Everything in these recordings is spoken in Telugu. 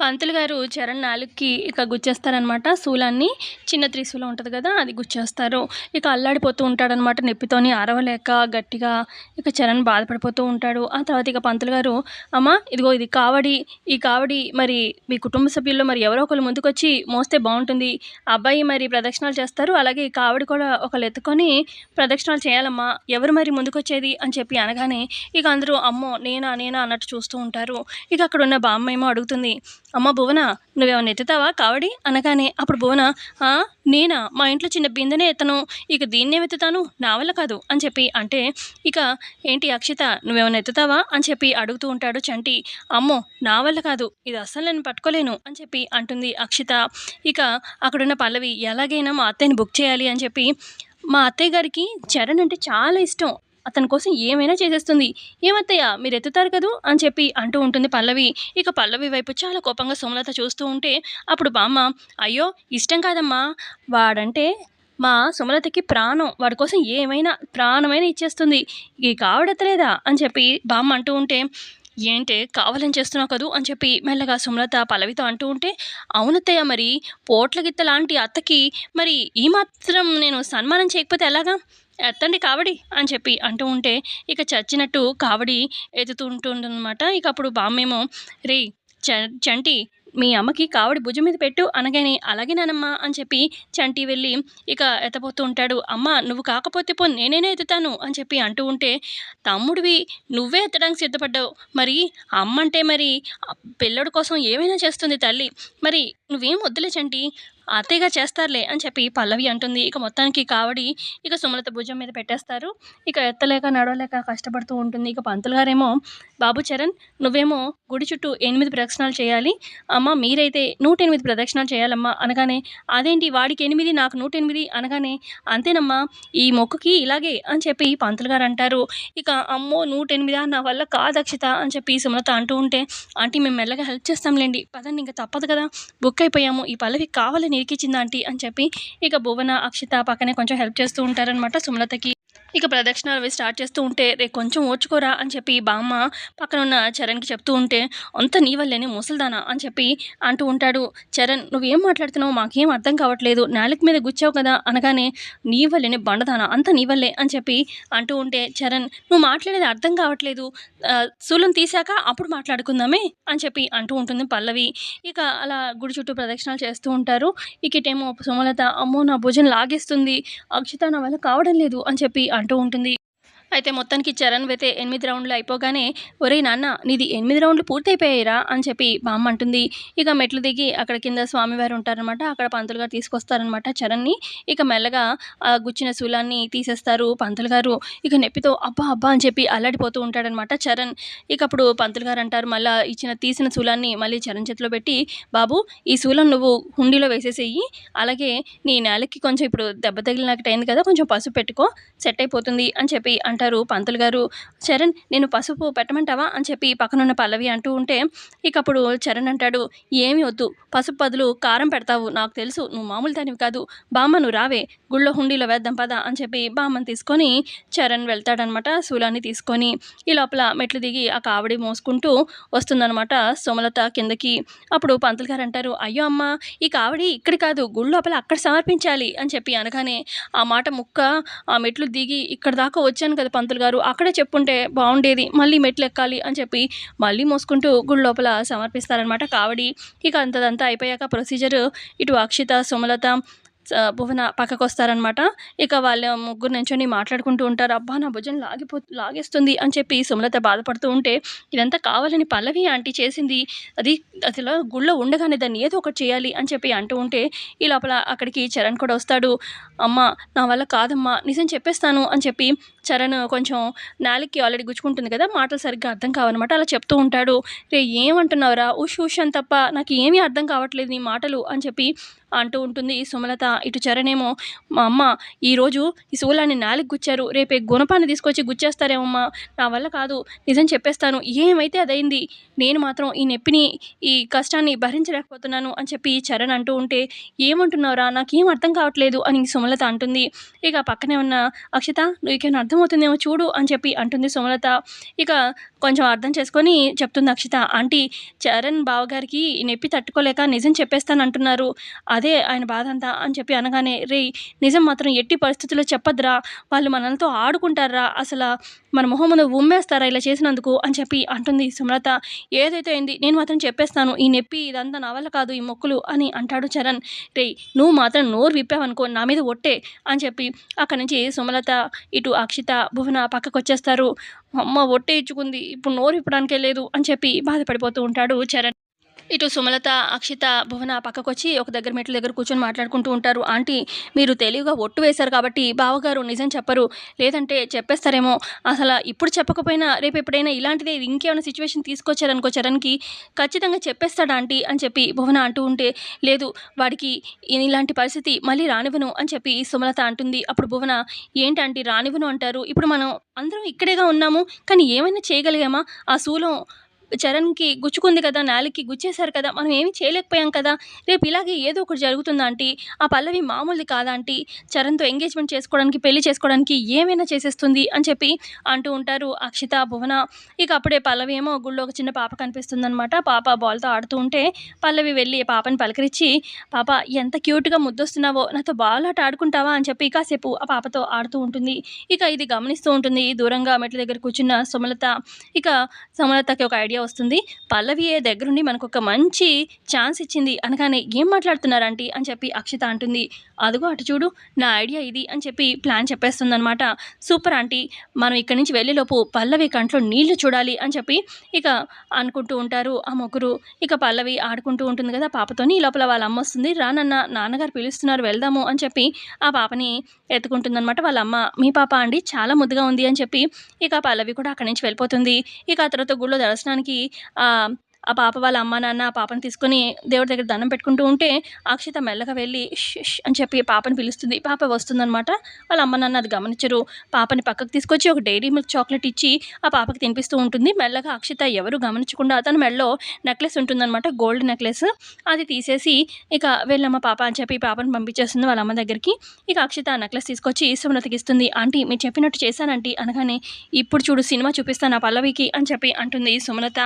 పంతులు గారు చరణ్ నాలుగుకి ఇక గుచ్చేస్తారనమాట శూలాన్ని చిన్న త్రిశూలం ఉంటుంది కదా అది గుచ్చేస్తారు. ఇక అల్లాడిపోతూ ఉంటాడనమాట నొప్పితోని అరవలేక గట్టిగా ఇక చరణ్ బాధపడిపోతూ ఉంటాడు. ఆ తర్వాత ఇక పంతులు గారు అమ్మ ఇదిగో ఇది కావడి ఈ కావడి మరి మీ కుటుంబ సభ్యుల్లో మరి ఎవరో ఒకరు ముందుకొచ్చి మోస్తే బాగుంటుంది. అబ్బాయి మరి ప్రదక్షిణాలు చేస్తారు. అలాగే ఈ కావడి కూడా ఒకళ్ళు ఎత్తుకొని ప్రదక్షిణాలు చేయాలమ్మా ఎవరు మరి ముందుకొచ్చేది అని చెప్పి అనగానే ఇక అందరూ అమ్మో నేనా నేనా అన్నట్టు చూస్తూ ఉంటారు. ఇక అక్కడ ఉన్న బామ్మ ఏమో అడుగుతుంది అమ్మ భువన నువ్వేమైనా ఎత్తుతావా కావడి? అనగానే అప్పుడు భువన నేనా? మా ఇంట్లో చిన్న బిందెనే ఎత్తను. ఇక దీన్నే ఎత్తుతాను నా వల్ల కాదు. అని చెప్పి అంటే ఇక ఏంటి అక్షిత నువ్వేమైనా ఎత్తుతావా అని చెప్పి అడుగుతూ ఉంటాడు చంటి. అమ్మో నా వల్ల కాదు. ఇది అస్సలు నేను పట్టుకోలేను. అని చెప్పి అంటుంది అక్షిత. ఇక అక్కడున్న పల్లవి ఎలాగైనా మా అత్తయ్యని బుక్ చేయాలి అని చెప్పి మా అత్తయ్య గారికి చరణ్ అంటే చాలా ఇష్టం. అతని కోసం ఏమైనా చేసేస్తుంది. ఏమత్తయ్య మీరు ఎత్తుతారు కదూ? అని చెప్పి అంటూ ఉంటుంది పల్లవి. ఇక పల్లవి వైపు చాలా కోపంగా సుమలత చూస్తూ ఉంటే అప్పుడు బామ్మ అయ్యో ఇష్టం కాదమ్మా. వాడంటే మా సుమలతకి ప్రాణం. వాడి కోసం ఏమైనా ప్రాణమైనా ఇచ్చేస్తుంది. ఈ కావడతలేదా అని చెప్పి బామ్మ అంటూ ఉంటే ఏంటే కావాలని చేస్తున్నావు కదూ? అని చెప్పి మెల్లగా సుమలత పల్లవితో అంటూ ఉంటే అవునత్తయ్య మరి పోట్ల గిత్త లాంటి అత్తకి మరి ఈ మాత్రం నేను సన్మానం చేయకపోతే ఎలాగా? ఎత్తండి కావడి అని చెప్పి అంటూ ఉంటే ఇక చచ్చినట్టు కావడి ఎత్తుతూ ఉంటుందన్నమాట ఇక అప్పుడు బామ్మేమో రే చ చంటి మీ అమ్మకి కావడి భుజం మీద పెట్టు అనగానే అలాగే నానమ్మా అని చెప్పి చంటి వెళ్ళి ఇక ఎత్తపోతూ ఉంటాడు. అమ్మ నువ్వు కాకపోతే పో నేనేనే ఎత్తుతాను అని చెప్పి అంటూ ఉంటే తమ్ముడివి నువ్వే ఎత్తడానికి సిద్ధపడ్డావు. మరి అమ్మ అంటే మరి పిల్లడి కోసం ఏమైనా చేస్తుంది తల్లి. మరి నువ్వేం వద్దులే చంటి అత్తయ్యగా చేస్తారులే అని చెప్పి పల్లవి అంటుంది. ఇక మొత్తానికి కావడి ఇక సుమలత భుజం మీద పెట్టేస్తారు. ఇక ఎత్తలేక నడవలేక కష్టపడుతూ ఉంటుంది. ఇక పంతులు గారేమో బాబు చరణ్ నువ్వేమో గుడి చుట్టూ ఎనిమిది ప్రదక్షిణాలు చేయాలి. అమ్మ మీరైతే నూట ఎనిమిది ప్రదక్షిణాలు చేయాలమ్మా అనగానే అదేంటి వాడికి ఎనిమిది నాకు నూట ఎనిమిది అనగానే అంతేనమ్మా ఈ మొక్కుకి ఇలాగే అని చెప్పి పంతులు గారు అంటారు. ఇక అమ్మో నూట ఎనిమిదా నా వల్ల కాదక్షిత అని చెప్పి సుమలత అంటూ ఉంటే ఆంటీ మేము మెల్లగా హెల్ప్ చేస్తాంలేండి. పదండి ఇంకా తప్పదు కదా. బుక్ అయిపోయాము. ఈ పల్లవి కావాలని ఇరికిచ్చింది ఆంటీ అని చెప్పి ఇక భువన అక్షిత పక్కనే కొంచెం హెల్ప్ చేస్తూ ఉంటారనమాట సుమలతకి. ఇక ప్రదక్షిణాలు అవి స్టార్ట్ చేస్తూ ఉంటే రే కొంచెం ఓర్చుకోరా అని చెప్పి బామ్మ పక్కన ఉన్న చరణ్కి చెప్తూ ఉంటే అంత నీ వల్లేనే ముసల్దానా అని చెప్పి అంటూ ఉంటాడు. చరణ్ నువ్వేం మాట్లాడుతున్నావు మాకేం అర్థం కావట్లేదు. నాలుక మీద గుచ్చావు కదా అనగానే నీ వల్లేనే బండదానా అంత నీ వల్లే అని చెప్పి అంటూ ఉంటే చరణ్ నువ్వు మాట్లాడేది అర్థం కావట్లేదు. శూలం తీశాక అప్పుడు మాట్లాడుకుందామే అని చెప్పి అంటూ ఉంటుంది పల్లవి. ఇక అలా గుడి చుట్టూ ప్రదక్షిణాలు చేస్తూ ఉంటారు. ఇక ఇటేమో సుమలత అమ్మో నా భుజం లాగేస్తుంది. అక్షిత నా వల్ల కావడం లేదు అని చెప్పి అంటూ ఉంటుంది. అయితే మొత్తానికి చరణ్ అయితే ఎనిమిది రౌండ్లు అయిపోగానే ఒరే నాన్న నీది ఎనిమిది రౌండ్లు పూర్తయిపోయాయిరా అని చెప్పి బామ్మ అంటుంది. ఇక మెట్లు దిగి అక్కడ కింద స్వామివారు ఉంటారనమాట అక్కడ పంతులు గారు తీసుకొస్తారనమాట చరణ్ని. ఇక మెల్లగా ఆ గుచ్చిన శూలాన్ని తీసేస్తారు పంతులు గారు. ఇక నొప్పితో అబ్బా అబ్బా అని చెప్పి అల్లాడిపోతూ ఉంటాడనమాట చరణ్. ఇక అప్పుడు పంతులు గారు అంటారు మళ్ళీ ఇచ్చిన తీసిన శూలాన్ని మళ్ళీ చరణ్ చేతిలో పెట్టి బాబు ఈ శూలం నువ్వు హుండీలో వేసేసేయి. అలాగే నీ నేలకి కొంచెం ఇప్పుడు దెబ్బ తగిలినట్టు అయింది కదా కొంచెం పసుపు పెట్టుకో సెట్ అయిపోతుంది అని చెప్పి అంటారు. పంతులు గారు చరణ్ నేను పసుపు పెట్టమంటావా? అని చెప్పి పక్కనున్న పల్లవి అంటూ ఉంటే ఇక అప్పుడు చరణ్ అంటాడు ఏమి వద్దు పసుపు బదులు కారం పెడతావు నాకు తెలుసు నువ్వు మామూలు దానివి కాదు. బామ్మ నువ్వు రావే గుళ్ళో హుండీలో వేద్దాం పదా అని చెప్పి బామ్మని తీసుకొని చరణ్ వెళ్తాడనమాట శూలాన్ని తీసుకొని. ఈ లోపల మెట్లు దిగి ఆ కావడి మోసుకుంటూ వస్తుందనమాట సోమలత కిందకి. అప్పుడు పంతులు గారు అంటారు అయ్యో అమ్మ ఈ కావడి ఇక్కడ కాదు గుడి లోపల అక్కడ సమర్పించాలి అని చెప్పి అనగానే ఆ మాట ముక్క ఆ మెట్లు దిగి ఇక్కడ దాకా వచ్చాను కదా పంతులు గారు అక్కడే చెప్పుంటే బాగుండేది మళ్ళీ మెట్లు ఎక్కాలి అని చెప్పి మళ్ళీ మోసుకుంటూ గుడి లోపల సమర్పిస్తారనమాట కావడి. ఇక అంతదంతా అయిపోయాక ప్రొసీజర్ ఇటు అక్షిత సుమలత భువన పక్కకు వస్తారనమాట ఇక వాళ్ళ ముగ్గురు నుంచొని మాట్లాడుకుంటూ ఉంటారు. అబ్బా నా భుజం లాగిపో లాగేస్తుంది అని చెప్పి సుమలత బాధపడుతూ ఉంటే ఇదంతా కావాలని పల్లవి ఆంటీ చేసింది. అది అసలు గుళ్ళో ఉండగానే దాన్ని ఏదో ఒకటి చేయాలి అని చెప్పి అంటూ ఉంటే ఈ లోపల అక్కడికి చరణ్ కూడా వస్తాడు. అమ్మ నా వల్ల కాదమ్మా. నిజం చెప్పేస్తాను అని చెప్పి చరణ్ కొంచెం నాలుగుకి ఆల్రెడీ గుచ్చుకుంటుంది కదా మాటలు సరిగ్గా అర్థం కావనమాట. అలా చెప్తూ ఉంటాడు. రే ఏమంటున్నావురా? ఉష్ ఉష్ అని తప్ప నాకు ఏమీ అర్థం కావట్లేదు నీ మాటలు అని చెప్పి అంటూ ఉంటుంది సుమలత. ఇటు చరణేమో మా అమ్మ ఈరోజు ఈ శూలాన్ని నాలుగు గుచ్చారు. రేపే గుణపాన్ని తీసుకొచ్చి గుచ్చేస్తారేమమ్మా. నా వల్ల కాదు నిజం చెప్పేస్తాను. ఏమైతే అదైంది నేను మాత్రం ఈ నొప్పిని ఈ కష్టాన్ని భరించలేకపోతున్నాను అని చెప్పి చరణ్ అంటూ ఉంటే ఏమంటున్నావురా? నాకేం అర్థం కావట్లేదు అని సుమలత అంటుంది. ఇక పక్కనే ఉన్న అక్షిత నీకేమైనా అర్థం అర్థమవుతుందేమో చూడు అని చెప్పి అంటుంది సుమలత. ఇక కొంచెం అర్థం చేసుకొని చెప్తుంది అక్షిత ఆంటీ చరణ్ బావగారికి ఈ నొప్పి తట్టుకోలేక నిజం చెప్పేస్తాను అంటున్నారు అదే ఆయన బాధ అంతా అని చెప్పి అనగానే రే నిజం మాత్రం ఎట్టి పరిస్థితుల్లో చెప్పద్దురా? వాళ్ళు మనలతో ఆడుకుంటారా? అసలు మన మొహం ముందు ఉమ్మేస్తారా ఇలా చేసినందుకు? అని చెప్పి అంటుంది సుమలత. ఏదైతే అయింది నేను మాత్రం చెప్పేస్తాను. ఈ నొప్పి ఇదంతా నా వల్ల కాదు ఈ మొక్కులు అని అంటాడు చరణ్. రే నువ్వు మాత్రం నోరు విప్పావనుకో నా మీద ఒట్టే అని చెప్పి అక్కడి నుంచి సుమలత ఇటు అక్షిత భువన పక్కకు వచ్చేస్తారు అమ్మ ఒట్టేయించుకుంది ఇప్పుడు నోరు ఇప్పడానికే లేదు అని చెప్పి బాధపడిపోతూ ఉంటాడు చరణ్. ఇటు సుమలత అక్షిత భువన పక్కకొచ్చి ఒక దగ్గర మెట్ల దగ్గర కూర్చొని మాట్లాడుకుంటూ ఉంటారు. ఆంటీ మీరు తెలివిగా ఒట్టు వేశారు కాబట్టి బావగారు నిజం చెప్పరు. లేదంటే చెప్పేస్తారేమో. అసలు ఇప్పుడు చెప్పకపోయినా రేపు ఎప్పుడైనా ఇలాంటిదే ఇంకేమైనా సిచ్యువేషన్ తీసుకొచ్చారనుకో చరణ్కి ఖచ్చితంగా చెప్పేస్తాడు ఆంటీ అని చెప్పి భువన అంటూ ఉంటే లేదు వాడికి ఇలాంటి పరిస్థితి మళ్ళీ రానివ్వను అని చెప్పి సుమలత అంటుంది. అప్పుడు భువన ఏంటంటే రానివ్వను అంటారు. ఇప్పుడు మనం అందరం ఇక్కడేగా ఉన్నాము. కానీ ఏమైనా చేయగలిగామా? ఆ శూలం చరణ్కి గుచ్చుకుంది కదా నేలకి గుచ్చేశారు కదా మనం ఏమీ చేయలేకపోయాం కదా రేపు ఇలాగే ఏదో ఒకటి జరుగుతుందా ఆంటీ? ఆ పల్లవి మామూలుది కాదా ఆంటీ? చరణ్తో ఎంగేజ్మెంట్ చేసుకోవడానికి పెళ్ళి చేసుకోవడానికి ఏమైనా చేసేస్తుంది అని చెప్పి అంటూ ఉంటారు అక్షిత భువన. ఇక అప్పుడే పల్లవి ఏమో గుళ్ళో ఒక చిన్న పాప కనిపిస్తుందనమాట పాప బాల్తో ఆడుతూ ఉంటే పల్లవి వెళ్ళి పాపని పలకరించి పాప ఎంత క్యూట్గా ముద్దొస్తున్నావో నాతో బాల్ ఆట ఆడుకుంటావా? అని చెప్పి కాసేపు ఆ పాపతో ఆడుతూ ఉంటుంది. ఇక ఇది గమనిస్తూ ఉంటుంది దూరంగా మెట్ల దగ్గర కూర్చున్న సుమలత. ఇక సుమలతకి ఒక ఐడియా వస్తుంది. పల్లవి దగ్గరుండి మనకు ఒక మంచి ఛాన్స్ ఇచ్చింది. అనగానే ఏం మాట్లాడుతున్నారంటీ అని చెప్పి అక్షిత అంటుంది. అదిగో అటు చూడు నా ఐడియా ఇది అని చెప్పి ప్లాన్ చెప్పేస్తుంది అనమాట సూపర్ ఆంటీ మనం ఇక్కడి నుంచి వెళ్ళేలోపు పల్లవి కంట్లో నీళ్ళు చూడాలి అని చెప్పి ఇక అనుకుంటూ ఉంటారు ఆ ముగ్గురు. ఇక పల్లవి ఆడుకుంటూ ఉంటుంది కదా పాపతోని ఈ లోపల వాళ్ళ అమ్మ వస్తుంది. రానన్న నాన్నగారు పిలుస్తున్నారు వెళ్దాము అని చెప్పి ఆ పాపని ఎత్తుకుంటుందన్నమాట వాళ్ళ అమ్మ. మీ పాప అండి చాలా ముద్దుగా ఉంది అని చెప్పి ఇక పల్లవి కూడా అక్కడి నుంచి వెళ్ళిపోతుంది. ఇక ఆ తర్వాత గుళ్ళో దర్శనానికి Um. ఆ పాప వాళ్ళ అమ్మ నాన్న ఆ పాపను తీసుకొని దేవుడి దగ్గర దండం పెట్టుకుంటూ ఉంటే అక్షిత మెల్లగా వెళ్ళి ష్ అని చెప్పి పాపని పిలుస్తుంది. పాప వస్తుందనమాట వాళ్ళ అమ్మ నాన్న అది గమనించరు. పాపని పక్కకు తీసుకొచ్చి ఒక డైరీ మిల్క్ చాక్లెట్ ఇచ్చి ఆ పాపకి తినిపిస్తూ ఉంటుంది. మెల్లగా అక్షిత ఎవరు గమనించకుండా అతను మెడలో నెక్లెస్ ఉంటుందన్నమాట. Gold necklace. అది తీసేసి ఇక వెళ్ళమ్మ పాప అని చెప్పి పాపని పంపించేస్తుంది వాళ్ళ అమ్మ దగ్గరికి. ఇక అక్షిత ఆ నెక్లెస్ తీసుకొచ్చి సుమలతకి ఇస్తుంది. ఆంటీ మీరు చెప్పినట్టు చేశానంటీ అనగానే ఇప్పుడు చూడు సినిమా చూపిస్తాను ఆ పల్లవికి అని చెప్పి అంటుంది సుమలత.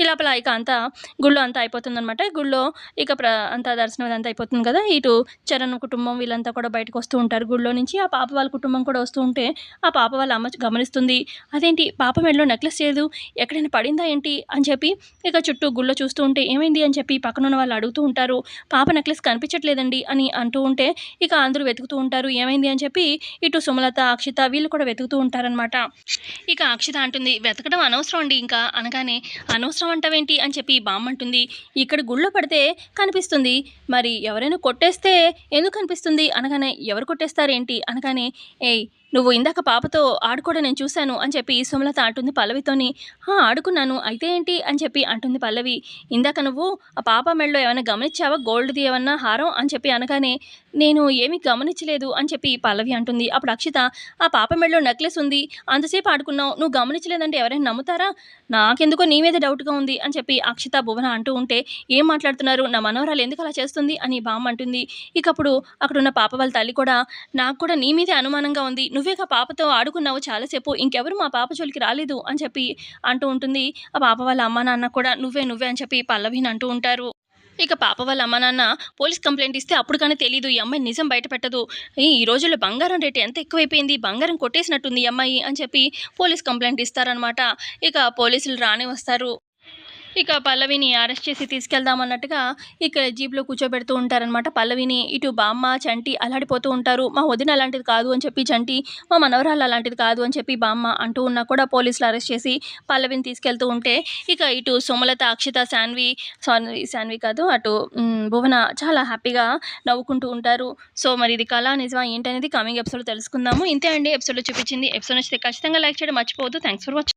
ఈ లోపల ఇక అంతా గుళ్ళో అంతా అయిపోతుందన్నమాట. గుళ్ళో ఇక ప్ర అంతా దర్శనం అదంతా అయిపోతుంది కదా. ఇటు చరణ్ కుటుంబం వీళ్ళంతా కూడా బయటకు వస్తూ ఉంటారు గుళ్ళో నుంచి. ఆ పాప వాళ్ళ కుటుంబం కూడా వస్తూ ఉంటే ఆ పాప వాళ్ళ అమ్మ గమనిస్తుంది. అదేంటి పాప మెడలో నెక్లెస్ లేదు? ఎక్కడైనా పడిందా ఏంటి? అని చెప్పి ఇక చుట్టూ గుళ్ళో చూస్తూ ఉంటే ఏమైంది? అని చెప్పి పక్కన ఉన్న వాళ్ళు అడుగుతూ ఉంటారు. పాప నెక్లెస్ కనిపించట్లేదండి అని అంటూ ఉంటే ఇక అందరూ వెతుకుతూ ఉంటారు. ఏమైంది? అని చెప్పి ఇటు సుమలత అక్షిత వీళ్ళు కూడా వెతుకుతూ ఉంటారనమాట ఇక అక్షిత అంటుంది వెతకడం అనవసరం అండి ఇంకా. అనగానే అనవసరం అంటావేంటి? అని అని చెప్పి బామ్మంటుంది ఇక్కడ గుళ్ళో పడితే కనిపిస్తుంది. మరి ఎవరైనా కొట్టేస్తే ఎందుకు కనిపిస్తుంది అనగానే ఎవరు కొట్టేస్తారేంటి? అనగానే ఏయ్ నువ్వు ఇందాక పాపతో ఆడుకోవడం నేను చూశాను అని చెప్పి సుమలత అంటుంది పల్లవితోని ఆడుకున్నాను. అయితే ఏంటి? అని చెప్పి అంటుంది పల్లవి. ఇందాక నువ్వు ఆ పాప మెడలో ఏమైనా గమనించావా? గోల్డ్ది ఏమన్నా హారం? అని చెప్పి అనగానే నేను ఏమీ గమనించలేదు అని చెప్పి పల్లవి అంటుంది. అప్పుడు అక్షిత ఆ పాప మెడలో నెక్లెస్ ఉంది. అంతసేపు ఆడుకున్నావు. నువ్వు గమనించలేదంటే ఎవరైనా నమ్ముతారా? నాకెందుకో నీ మీద డౌట్గా ఉంది అని చెప్పి అక్షిత భువన అంటూ ఉంటే ఏం మాట్లాడుతున్నారు? నా మనవరాలు ఎందుకు అలా చేస్తుంది? అని బామ్మ అంటుంది. ఇకప్పుడు అక్కడున్న పాప వాళ్ళ తల్లి కూడా నాకు కూడా నీ మీదే అనుమానంగా ఉంది. నువ్వేగా పాపతో ఆడుకున్నావు చాలాసేపు ఇంకెవరు మా పాప జోలికి రాలేదు అని చెప్పి అంటూ ఉంటుంది. ఆ పాప వాళ్ళ అమ్మ నాన్న కూడా నువ్వే నువ్వే అని చెప్పి పల్లవిని అంటూ ఉంటారు. ఇక పాప వాళ్ళ అమ్మ నాన్న పోలీస్ కంప్లైంట్ ఇస్తే అప్పుడు కానీ తెలియదు ఈ అమ్మాయి నిజం బయటపెట్టదు ఈ రోజుల్లో బంగారం రేటు ఎంత ఎక్కువైపోయింది బంగారం కొట్టేసినట్టుంది ఈ అమ్మాయి అని చెప్పి పోలీస్ కంప్లైంట్ ఇస్తారనమాట ఇక పోలీసులు రాని వస్తారు. ఇక పల్లవిని అరెస్ట్ చేసి తీసుకెళ్దామన్నట్టుగా ఇక్కడ జీప్లో కూర్చోబెడుతూ ఉంటారనమాట పల్లవిని ఇటు బామ్మ చంటి అలాడిపోతూ ఉంటారు. మా వదిన అలాంటిది కాదు అని చెప్పి చంటి మా మనవరాలు అలాంటిది కాదు అని చెప్పి బామ్మ అంటూ ఉన్నా కూడా పోలీసులు అరెస్ట్ చేసి పల్లవిని తీసుకెళ్తూ ఉంటే ఇక ఇటు సుమలత అక్షిత శాన్వి సారీ శాన్వి కాదు అటు భువన చాలా హ్యాపీగా నవ్వుకుంటూ ఉంటారు. సో మరి ఇది కళ నిజమా ఏంటనేది కమింగ్ ఎపిసోడ్ తెలుసుకుందాము. ఇంతే అండి. ఎపిసోడ్లో చూపించింది. ఎపిసోడ్ నచ్చితే ఖచ్చితంగా లైక్ చేయడం మర్చిపోవద్దు. Thanks for watching